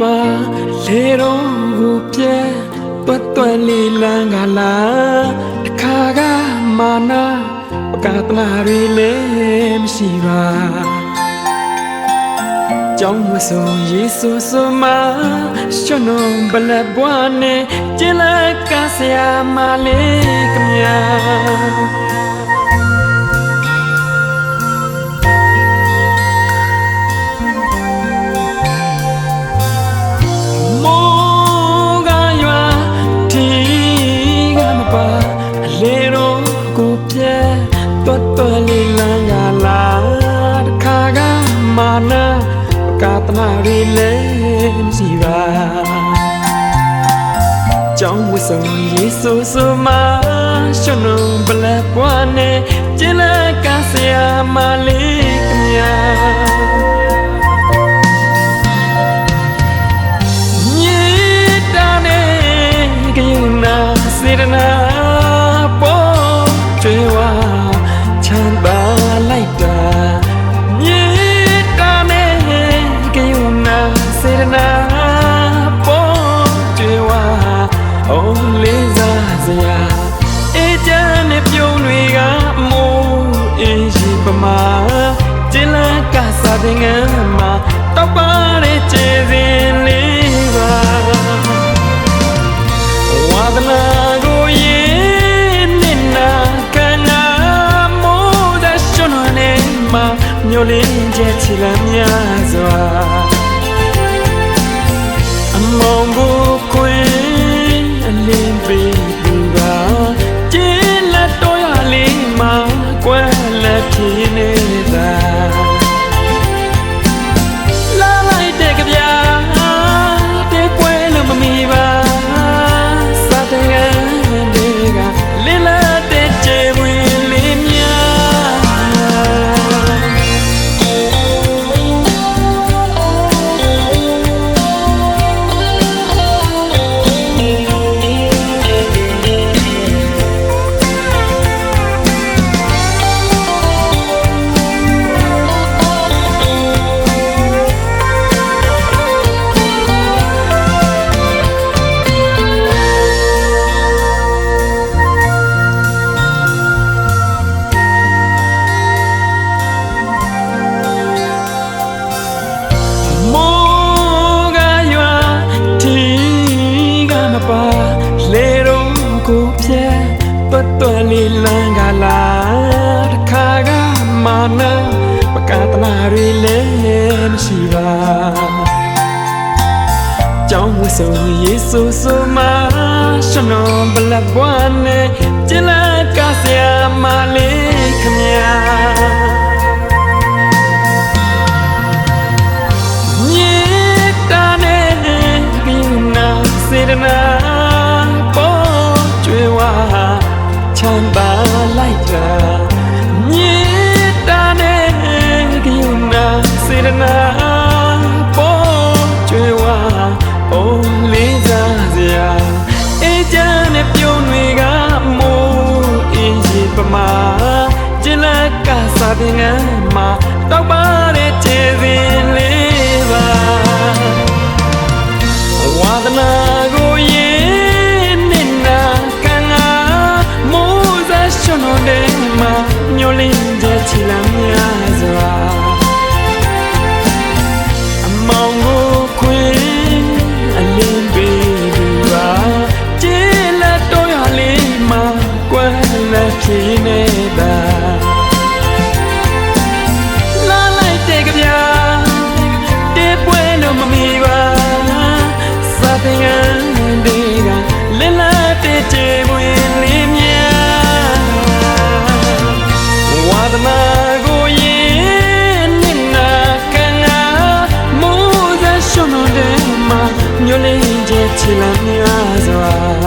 ပါလေတော့ကိုပြဲပတ်သွဲလေးလန်းကလာအခါကမာနာပကတနာရီလေးမရှိပါ ကြောင်းမဆုံးယေဆုဆိုမရှွနုံဘလက်ဘွားနဲ့ကျလကဆရာမလေးကမြာမိုး ပကတနာရီလေးစီပါကြောင်းဝဆုံယေဆုဆိုမရှုံုံဘလက်ဘွားနဲ့ကျလကဆရာမလေး ပမာကျင်းလန်းကစားတဲ့ငမ်းမှာတော့ပါတဲ့ခြေစဉ်လေးပါဝါဒနာကိုရင်နဲ့နာကနာမိုးတဲ့ရှင်နေမှာမျိုးလင်းချက်ချီလာများစွာ တွတ်တွယ်လေးလန်းကလာတခါကမာနာပကတနာရီလည်းမရှိပါကြောင်းဝဆုံယေဆုဆိုမရှနုံဘလက်ဘွားနဲ့ကျလာကဆရာမလေးခမညာ စေရနာပေါ်ကျွေဝါအိုးလေးစားစရာအေးချမ်းနဲ့ပြုံးတွေကမိုးအင်းကြီးပမာကျလကစားတဲ့ငမ်းမှာတောက်ပါတဲ့ခြေစဉ်လေးပါဝါဒနာ ဝါဒနာကိုရင်နဲ့နာခံငါမိုးစားရှုံးတဲ့မှာမျိုးလေးချချီလာများစွာ